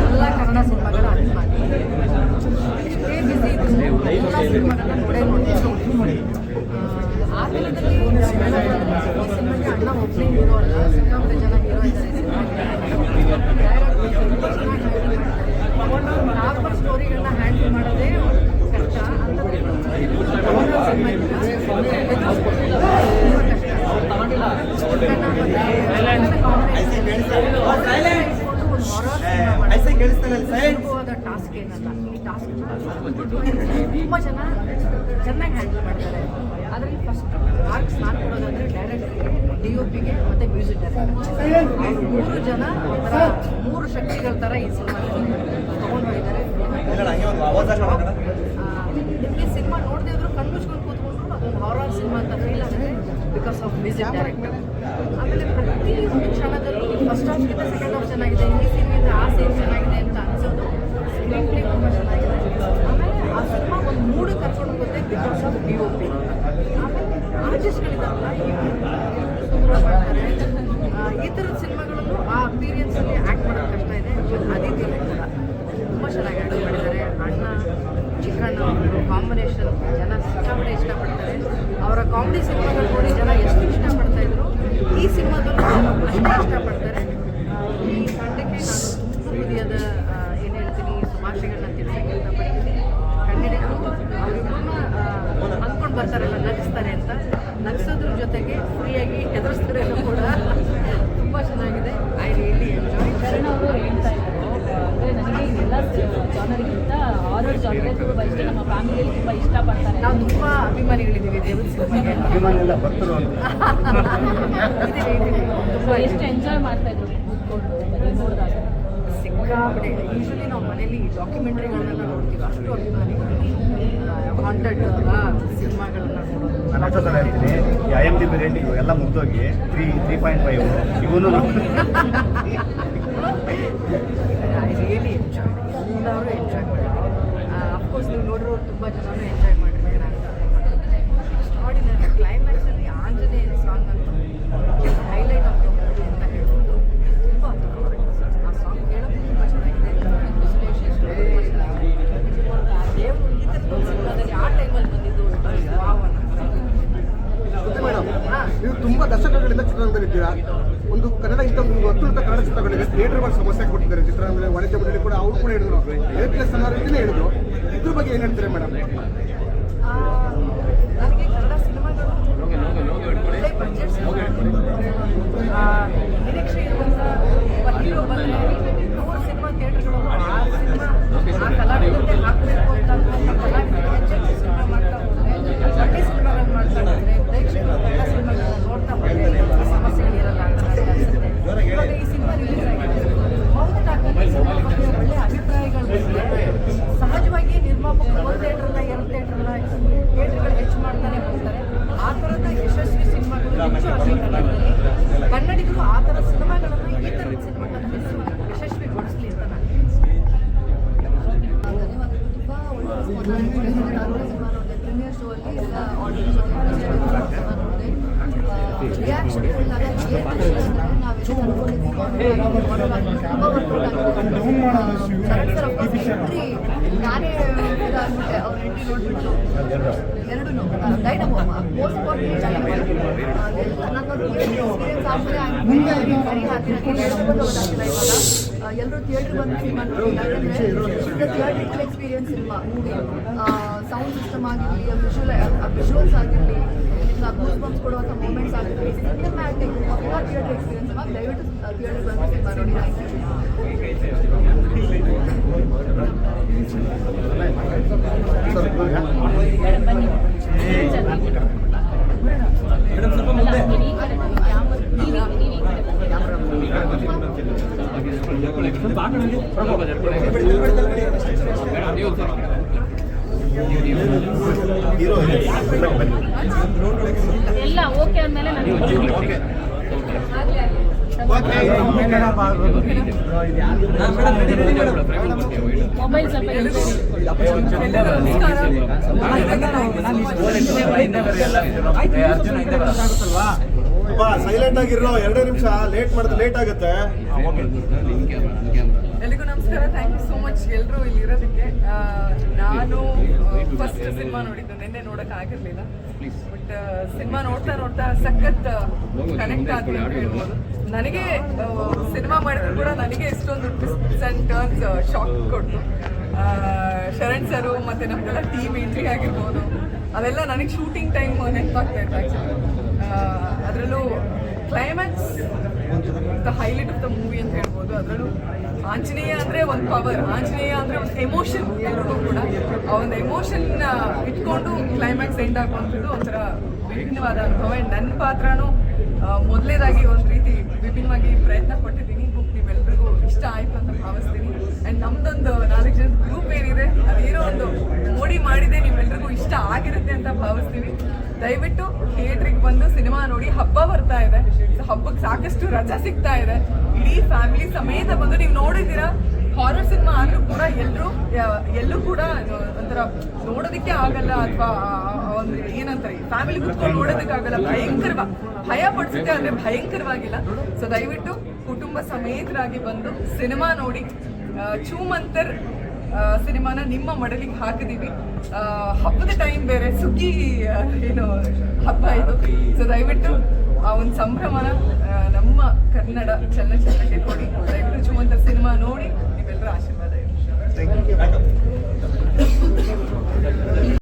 ಎಲ್ಲ ಕನ್ನಡ ಸಿನಿಮಾಗಳ ಅಭಿಮಾನಿ ಎಷ್ಟೇ ಬಿಸಿ ಇದ್ರು ಎಲ್ಲ ಆ ಕಾಲದಲ್ಲಿ ಅಣ್ಣ ಜನ ಹೀರೋ ಇದ್ದಾರೆ ಸ್ಟೋರಿಗಳನ್ನ ಹ್ಯಾಂಡಲ್ ಮಾಡೋದೇ ಕಷ್ಟ ಅಂತಂದ್ರೆ ಟಾಸ್ಕ್ ಏನಲ್ಲ ಈ ಟಾಸ್ಕ್ ತುಂಬ ಜನ ಚೆನ್ನಾಗಿ ಹ್ಯಾಂಡಲ್ ಮಾಡ್ತಾರೆ. ಅದರಲ್ಲಿ ಫಸ್ಟ್ ಮಾರ್ಕ್ಸ್ ನಾನು ಕೊಡೋದಂದ್ರೆ ಡೈರೆಕ್ಟ್ ಡಿ ಒ ಪಿಗೆ ಮತ್ತು ಮ್ಯೂಸಿಕ್ ಡೈರೆಕ್ಟರ್ ಮೂರು ಜನ ಒಂಥರ ಮೂರು ಶಕ್ತಿಗಳ ಥರ ಈ ಸಿನಿಮಾ ತೊಗೊಂಡು ಹೋಗಿದ್ದಾರೆ. ನಿಮಗೆ ಸಿನಿಮಾ ನೋಡದೇ ಇದ್ರು ಕಣ್ಣು ಮುಚ್ಕೊಂಡು ಕೂತ್ಕೊಂಡ್ರು ಅದೊಂದು ಹಾರರ್ ಸಿನಿಮಾ ಅಂತ ಫೀಲ್ ಆಗುತ್ತೆ ಬಿಕಾಸ್ ಆಫ್ ಮ್ಯೂಸಿಕ್ ಡೈರೆಕ್ಟರ್ ಆಮೇಲೆ ಪ್ರತಿ ಒಂದು ಕ್ಷಣದಲ್ಲೂ ಫಸ್ಟ್ ಹಾಫ್ಗಿಂತ ಸೆಕೆಂಡ್ ಹಾಫ್ ಚೆನ್ನಾಗಿದೆ ಈ ಸೀನ್ಗಿಂತ ಆ ಸೀನ್ ಚೆನ್ನಾಗಿದೆ ಅಂತ ಅನ್ಸೋದು ಸ್ಕ್ರೀನ್ ಪ್ಲೇ ತುಂಬ ಚೆನ್ನಾಗಿದೆ ಆಮೇಲೆ ಆ ಸಿನಿಮಾ ಒಂದು ಮೂಡು ಕರ್ಕೊಂಡು ಹೋಗುತ್ತೆ because of D O P ಈ ಥರದ ಸಿನಿಮಾಗಳಲ್ಲೂ ಆ ಅಪೀರಿಯನ್ಸಲ್ಲಿ ಆ್ಯಕ್ಟ್ ಮಾಡೋದು ಕಷ್ಟ ಇದೆ ಅದಿತಿ ಕೂಡ ತುಂಬ ಚೆನ್ನಾಗಿ ಆ್ಯಕ್ಟ್ ಮಾಡಿದ್ದಾರೆ ಅಣ್ಣ ಚಿಕ್ಕಣ್ಣ ಕಾಂಬಿನೇಷನ್ ಜನ ಸಿಕ್ಕಾಪಟ್ಟೆ ಇಷ್ಟಪಡ್ತಾರೆ ಅವರ ಕಾಮಿಡಿ ಸಿನಿಮಾಗಳು ನೋಡಿ ಜನ ಎಷ್ಟು ಇಷ್ಟಪಡ್ತಾ ಇದ್ರು ಈ ಸಿನಿಮಾದಲ್ಲೂ ಅಷ್ಟೇ ಇಷ್ಟಪಡ್ತಾರೆ. ಈ ತಂಡಕ್ಕೆ ನಾನು ತುಂಬ ಹೃದಯದ ಏನು ಹೇಳ್ತೀನಿ ಶುಭಾಶಯಗಳನ್ನ ತಿಳಿಸೋಕೆ ಇಷ್ಟಪಡ್ತೀನಿ ಕನ್ನಡಿಗರು ಅವರಿಬ್ಬರನ್ನ ಅಂದ್ಕೊಂಡು ಬರ್ತಾರಲ್ಲ ನಗಿಸ್ತಾರೆ ಅಂತ ನಗಿಸೋದ್ರ ಜೊತೆಗೆ ಫ್ರೀಯಾಗಿ ಹೆದರಿಸ್ತಾರೆ ಕೂಡ ತುಂಬ ಚೆನ್ನಾಗಿದೆ ಐ ರಿಯಲಿ ಎಂಜಾಯ್ ಶರಣ್ ಅವರು ಹೇಳ್ತಾ ಇದ್ರು ಅಂದರೆ ನನಗೆ ಇದೆಲ್ಲ ಜಾನರ್ಗಿಂತ ತುಂಬ ಇಷ್ಟ ನಮ್ಮ ಫ್ಯಾಮಿಲಿಯಲ್ಲಿ ತುಂಬ ಇಷ್ಟಪಡ್ತಾರೆ. ನಾವು ತುಂಬ ಅಭಿಮಾನಿಗಳಿದ್ದೀವಿ ದೇವರ ಸಿನಿಮಾಗೆ ಅಭಿಮಾನಿಯೆಲ್ಲ ಭಕ್ತರು ಅಂತ. ಇದೀವಿ, ಇದೀವಿ. ತುಂಬ ಎಷ್ಟು ಎಂಜಾಯ್ ಮಾಡ್ತಾ ಇದ್ರು ಕೂತ್ಕೊಂಡು ಬರೀ ನೋಡಿದಾಗ? ಸಿಕ್ಕಾಪಟ್ಟೆ. ಯೂಶಲಿ ನಾವು ಮನೇಲಿ ಡಾಕ್ಯುಮೆಂಟ್ರಿಗಳನ್ನೆಲ್ಲ ನೋಡ್ತೀವಿ. ಅಷ್ಟು ಅಭಿಮಾನಿಗಳು. ಹಾಂಟೆಡ್ ಸಿನಿಮಾಗಳನ್ನ ನೋಡೋದು. ನಾನು ಅಷ್ಟೊತ್ತರ ಹೇಳ್ತೀನಿ ಈ ಐ ಎಂ ರೇಟಿಂಗು ಎಲ್ಲ ಮುಗ್ದೋಗಿ ತ್ರೀ ತ್ರೀ ಪಾಯಿಂಟ್ ಫೈವ್ ಇವನು ಐ ರಿಯಲಿ ಎಂಜಾಯ್ ಎಲ್ಲರೂ ಎಂಜಾಯ್ ಮಾಡಿದ್ದೀವಿ ಅಫ್ಕೋರ್ಸ್ ನೀವು ನೋಡಿರೋರು ತುಂಬ ಜನನೂ ಎಂಜಾಯ್ ಮಾಡಿರ್ತೀರ ಅಂತ ಎಕ್ಸ್ಟ್ರಾಡಿನರಿ ಕ್ಲೈಮ್ಯಾಕ್ಸಲ್ಲಿ ಆಂಜನೇಯ ಸಾಂಗ್ ಅಂತೂ ಹೈಲೈಟ್ ಆಫ್ ಅಂತ ಹೇಳ್ಬೋದು ತುಂಬ ಆ ಸಾಂಗ್ ಕೇಳೋಕ್ಕೂ ತುಂಬ ಚೆನ್ನಾಗಿದೆ. ಆ ಬಂದಿದ್ದು ವಾವ್ ಅನ್ನೋ ನೀವು ತುಂಬಾ ದಶಕಗಳಿಂದ ಚಿತ್ರರಂಗದಲ್ಲಿದ್ದೀರಾ ಒಂದು ಕನ್ನಡ ಇಂಥ ಒಂದು ಅತ್ಯುನ್ನತ ಕನ್ನಡ ಚಿತ್ರಗಳಿಗೆ ಥಿಯೇಟರ್ಗಳ ಸಮಸ್ಯೆ ಕೊಟ್ಟಿದ್ದಾರೆ. ಚಿತ್ರರಂಗದಲ್ಲಿ, ವಾಣಿಜ್ಯ ಮಂಡಳಿ ಕೂಡ ಅವ್ರು ಕೂಡ ಹೇಳಿದ್ರು. ಎ ಪ್ಲಸ್ ಅನ್ನೋ ರೀತಿನೇ ಹೇಳಿದ್ರು. ಏನು ಮೇಡಮ್ ಆ, ನನಗೆ ಕನ್ನಡ ಸಿನಿಮಾಗಳು ಒಳ್ಳೆ ಬಜೆಟ್ ನಿರೀಕ್ಷೆ ಇರುವಂಥ ಒಬ್ಬ ಹೀರೋ ಬಂದರೆ ನೂರು ಸಿನಿಮಾ ಥಿಯೇಟರ್ಗಳು ಆ ಸಿನಿಮಾ ಆ ಕಲಾವಿದರಿಗೆ ಹಾಕಬೇಕು ಅಂತ ಅನ್ನುವಂಥ ಕಲಾವಿದರು ಹೆಚ್ಚೆಚ್ಚು ಸಿನಿಮಾ ಮಾಡ್ತಾ ಹೋದರೆ ಒಳ್ಳೆ ಸಿನಿಮಾಗಳು ಮಾಡ್ತಾ ಹೋದರೆ ಪ್ರೇಕ್ಷಕರು ಕನ್ನಡ ಸಿನಿಮಾಗಳನ್ನ ನೋಡ್ತಾ ಹೋದರೆ ಈ ಸಮಸ್ಯೆಗಳಿರಲ್ಲ ಅಂತ ನನಗೆ ಅನಿಸುತ್ತೆ ಇವಾಗ ಈ ಸಿನಿಮಾ ರಿಲೀಸ್ ಆಗಿದೆ ಮೌನವಾಗಿ ಈ ಸಿನಿಮಾ ಬಗ್ಗೆ ಒಳ್ಳೆ ಅಭಿಪ್ರಾಯಗಳು ಬಂದಿದೆ ಸಹಜವಾಗಿ ನಿರ್ಮಾಪಕರು ಒಂದು ಥಿಯೇಟ್ರಲ್ಲ ಎರಡು ಥಿಯೇಟ್ರಲ್ಲ ಥಿಯೇಟ್ರ್ಗಳು ಹೆಚ್ಚು ಮಾಡ್ತಾನೆ ಹೋಗ್ತಾರೆ ಆ ಥರದ ಯಶಸ್ವಿ ಸಿನಿಮಾಗಳು ಹೆಚ್ಚು ಆಗಲಿ ಕನ್ನಡದಲ್ಲಿ ಕನ್ನಡಿಗರು ಆ ಥರ ಸಿನಿಮಾಗಳನ್ನು ಈ ಥರದ ಸಿನಿಮಾಗಳನ್ನು ಹೆಚ್ಚು ಯಶಸ್ವಿಗೊಳಿಸಲಿ ಅಂತ ನಾನು ತುಂಬ ಒಳ್ಳೆ ರೆಸ್ಪಾನ್ಸ್ ಆಗಿದೆ ನಾನು ಸಿನಿಮಾ ನೋಡಿದೆ ಪ್ರೀಮಿಯರ್ ಶೋ ಅಲ್ಲಿ ಎಲ್ಲ ಆಡಿಯನ್ಸ್ ಜೊತೆ ಸಿನಿಮಾ ನೋಡಿದೆ ರಿಯಾಕ್ಷನ್ ಹೇಳಿದಾಗ ಏನು ನಾವೆಲ್ಲ ಅನ್ಕೊಂಡಿದ್ದೀವಿ ತುಂಬ ಎಂಟ್ರಿ ನಾನೇ ಇದಾಗ್ಬಿಟ್ಟೆ ಅವ್ರ ಎಂಟ್ರಿ ನೋಡ್ಬಿಟ್ಟು ಎರಡೂ ಡೈನಮೋ ಮೋಸ್ಟ್ ಇಂಪಾರ್ಟೆಂಟ್ ನನ್ನೊಂದು ಎಕ್ಸ್ಪೀರಿಯನ್ಸ್ ಆದಮೇಲೆ ಸರಿ ಹಾಕಿರೋಕ್ಕೆ ಗೊತ್ತಾಗ್ತಿಲ್ಲ ಇವಾಗ ಎಲ್ಲರೂ ಥಿಯೇಟರ್ ಬಂದು ಸಿನಿಮಾ ನೋಡಿ. ಥಿಯೇಟ್ರಿಕಲ್ ಎಕ್ಸ್ಪೀರಿಯನ್ಸ್ ಇಲ್ವಾ ಮೂವಿ ಸೌಂಡ್ ಸಿಸ್ಟಮ್ ಆಗಿರಲಿ ವಿಜುವಲ್ ವಿಜುವಲ್ಸ್ ಆಗಿರಲಿ ಗೂಸ್ ಬಂಪ್ಸ್ ಕೊಡುವಂಥ ಮೂಮೆಂಟ್ಸ್ ಆಗಿರಲಿ ಸಿನಿಮ್ಯಾಟಿಕ್ ಎಲ್ಲ ಥಿಯೇಟರ್ ಎಕ್ಸ್ಪೀರಿಯನ್ಸ್ ಇವಾಗ ದಯವಿಟ್ಟು ಥಿಯೇಟರ್ ಬಂದು ಸಿನಿಮಾ ನೋಡಿ ಥ್ಯಾಂಕ್ ಯು ಮೇಡಮ್ ಬನ್ನಿ ಚೆನ್ನಾಗಿ ಎಲ್ಲ ಓಕೆ ಅಂದಮೇಲೆ ನಾನು ಓಕೆ ಆಗಲಿ ಆಗಲಿ. ಮೊಬೈಲ್ ಸ್ವಲ್ಪ ಸೈಲೆಂಟ್ ಆಗಿರೋ ಎರಡೇ ನಿಮಿಷ ಲೇಟ್ ಮಾಡಿದ್ರೆ ಲೇಟ್ ಆಗುತ್ತೆ. ಎಲ್ಲಿಗೂ ನಮಸ್ಕಾರ ಥ್ಯಾಂಕ್ ಯು ಸೋ ಮಚ್ ಎಲ್ಲರೂ ಇಲ್ಲಿ ಇರೋದಕ್ಕೆ ನಾನು ಫಸ್ಟ್ ಸಿನಿಮಾ ನೋಡಿದ್ದು, ನಿನ್ನೆ ನೋಡಕ್ ಆಗಿರ್ಲಿಲ್ಲ. ಬಟ್ ಸಿನಿಮಾ ನೋಡ್ತಾ ನೋಡ್ತಾ ಸಖತ್ ಕನೆಕ್ಟ್ ಆದ್ವಿ ಹೇಳ್ಬೋದು. ನನಗೆ ಸಿನಿಮಾ ಮಾಡಿದ್ರು ಕೂಡ ನನಗೆ ಎಷ್ಟೊಂದು ಟ್ವಿಸ್ಟ್ಸ್ ಅಂಡ್ ಟರ್ನ್ಸ್ ಶಾಕ್ ಕೊಡ್ತು ಶರಣ್ ಸರು ಮತ್ತೆ ನಮ್ದೆಲ್ಲ ಟೀಮ್ ಎಂಟ್ರಿ ಆಗಿರ್ಬೋದು. ಅದೆಲ್ಲ ನನಗೆ ಶೂಟಿಂಗ್ ಟೈಮ್ ನೆನಪಾಗ್ತಾ ಇತ್ತು ಆ್ಯಕ್ಚುಲಿ ಅದರಲ್ಲೂ climax the highlight of the movie ಅಂತ ಹೇಳ್ಬೋದು. ಅದರಲ್ಲೂ ಆಂಜನೇಯ ಅಂದರೆ ಒಂದು ಪವರ್ ಆಂಜನೇಯ ಅಂದರೆ ಒಂದು ಎಮೋಷನ್ ಎಲ್ರಿಗೂ ಕೂಡ. ಆ ಒಂದು ಎಮೋಷನ್ ಇಟ್ಕೊಂಡು ಕ್ಲೈಮ್ಯಾಕ್ಸ್ ಎಂಡ್ ಆಗುವಂಥದ್ದು ಒಂಥರ ವಿಭಿನ್ನವಾದ ಅನುಭವ. ಆ್ಯಂಡ್ ನನ್ನ ಪಾತ್ರನೂ ಮೊದಲೇದಾಗಿ ಒಂದು ರೀತಿ ವಿಭಿನ್ನವಾಗಿ ಪ್ರಯತ್ನ ಪಟ್ಟಿದ್ದೀನಿ. ಬುಕ್ ನಿಮ್ಮೆಲ್ರಿಗೂ ಇಷ್ಟ ಆಯ್ತು ಅಂತ ಭಾವಿಸ್ತೀನಿ. ಆ್ಯಂಡ್ ನಮ್ದೊಂದು ನಾಲ್ಕು ಜನ ಗ್ರೂಪ್ ಏನಿದೆ, ಅದೇನೋ ಒಂದು ಮೋಡಿ ಮಾಡಿದೆ ನಿಮ್ಮೆಲ್ರಿಗೂ ಇಷ್ಟ ಆಗಿರುತ್ತೆ ಅಂತ ಭಾವಿಸ್ತೀನಿ. ದಯವಿಟ್ಟು ಥಿಯೇಟ್ರಿಗೆ ಹಬ್ಬ ಬರ್ತಾ ಇದೆ. ಹಬ್ಬಕ್ಕೆ ಸಾಕಷ್ಟು ರಜಾ ಸಿಗ್ತಾ ಇದೆ. ಇಡೀ ಫ್ಯಾಮಿಲಿ ಸಮೇತ ಬಂದು ನೀವು ನೋಡಿದ್ದೀರಾ? ಹಾರರ್ ಸಿನಿಮಾ ಆದ್ರೂ ಕೂಡ ಎಲ್ಲರೂ ಎಲ್ಲೂ ಕೂಡ ಒಂಥರ ನೋಡೋದಕ್ಕೆ ಆಗಲ್ಲ ಅಥವಾ ಒಂದು ಏನಂತಾರೆ ಫ್ಯಾಮಿಲಿ ಕುತ್ಕೊಂಡು ನೋಡೋದಕ್ಕಾಗಲ್ಲ ಭಯಂಕರ ಭಯ ಪಡಿಸುತ್ತೆ ಅಂದ್ರೆ ಭಯಂಕರವಾಗಿಲ್ಲ. ಸೊ ದಯವಿಟ್ಟು ಕುಟುಂಬ ಸಮೇತರಾಗಿ ಬಂದು ಸಿನಿಮಾ ನೋಡಿ. ಚೂಮಂತರ್ ಸಿನಿಮಾನ ನಿಮ್ಮ ಮಡಲಿಗೆ ಹಾಕಿದೀವಿ ಹಬ್ಬದ ಟೈಮ್ ಬೇರೆ, ಸುಗ್ಗಿ ಏನು, ಹಬ್ಬ ಇದು. ಸೊ ದಯವಿಟ್ಟು ಆ ಒಂದು ಸಂಭ್ರಮನ ನಮ್ಮ ಕನ್ನಡ ಚಲನಚಿತ್ರಕ್ಕೆ ಕೊಡಿ. ದಯವಿಟ್ಟು ಚುಮಂತರ್ ಸಿನಿಮಾ ನೋಡಿ ನೀವೆಲ್ಲರ ಆಶೀರ್ವಾದ ಇರಲಿ